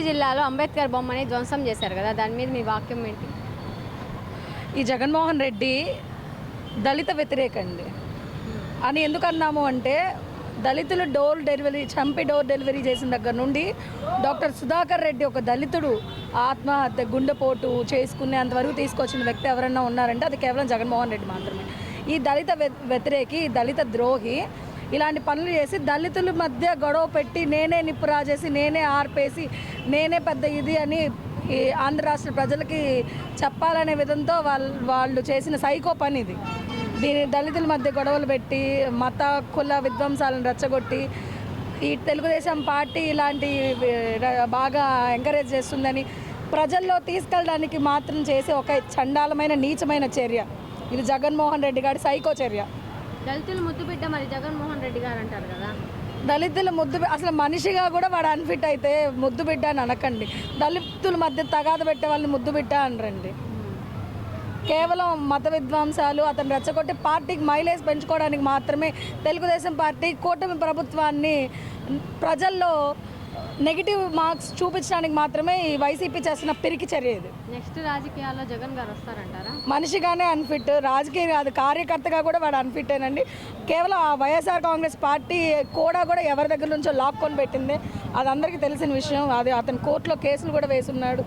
గుంటూరు జిల్లాలో అంబేద్కర్ బొమ్మని ధ్వంసం చేశారు కదా దాని మీద మీ వాక్యం ఏంటి? ఈ జగన్మోహన్ రెడ్డి దళిత వ్యతిరేకండి అని ఎందుకు అన్నాము అంటే దళితులు డోర్ డెలివరీ చంపి డోర్ డెలివరీ చేసిన దగ్గర నుండి డాక్టర్ సుధాకర్ రెడ్డి ఒక దళితుడు ఆత్మహత్య గుండెపోటు చేసుకునేంత వరకు తీసుకొచ్చిన వ్యక్తి ఎవరన్నా ఉన్నారంటే అది కేవలం జగన్మోహన్ రెడ్డి మాత్రమే. ఈ దళిత వ్యతిరేకి ఈ దళిత ద్రోహి ఇలాంటి పనులు చేసి దళితుల మధ్య గొడవ పెట్టి నేనే నిప్పు రాజేసి నేనే ఆర్పేసి నేనే పెద్ద ఇది అని ఈ ఆంధ్ర రాష్ట్ర ప్రజలకి చెప్పాలనే విధంతో వాళ్ళు వాళ్ళు చేసిన సైకో పని ఇది. దీని దళితుల మధ్య గొడవలు పెట్టి మత కుల విధ్వంసాలను రెచ్చగొట్టి ఈ తెలుగుదేశం పార్టీ ఇలాంటి బాగా ఎంకరేజ్ చేస్తుందని ప్రజల్లో తీసుకెళ్ళడానికి మాత్రం చేసే ఒక చండాలమైన నీచమైన చర్య. ఇది జగన్మోహన్ రెడ్డి గారి సైకో చర్య. దళితులు ముద్దు బిడ్డ మరి జగన్మోహన్ రెడ్డి గారు అంటారు కదా. దళితుల ముద్దు అసలు మనిషిగా కూడా వాడు అన్ఫిట్ అయితే ముద్దు బిడ్డ అని అనకండి. దళితుల మధ్య తగాద పెట్టే వాళ్ళని ముద్దు బిడ్డ అనరండి. కేవలం మత విద్వాంసాలు అతను రెచ్చగొట్టి పార్టీకి మైలేజ్ పెంచుకోవడానికి మాత్రమే తెలుగుదేశం పార్టీ కూటమి ప్రభుత్వాన్ని ప్రజల్లో నెగిటివ్ మార్క్స్ చూపించడానికి మాత్రమే ఈ వైసీపీ చేస్తున్న పిరికి చర్య ఇది. నెక్స్ట్ రాజకీయాల్లో జగన్ గారు వస్తారంటారా? మనిషిగానే అన్ఫిట్ రాజకీయ కాదు కార్యకర్తగా కూడా వాడు అన్ఫిట్టేనండి కేవలం ఆ వైఎస్ఆర్ కాంగ్రెస్ పార్టీ కూడా కూడా ఎవరి దగ్గర నుంచో లాక్కొని పెట్టింది. అది అందరికీ తెలిసిన విషయం. అది అతను కోర్టులో కేసులు కూడా వేసున్నాడు.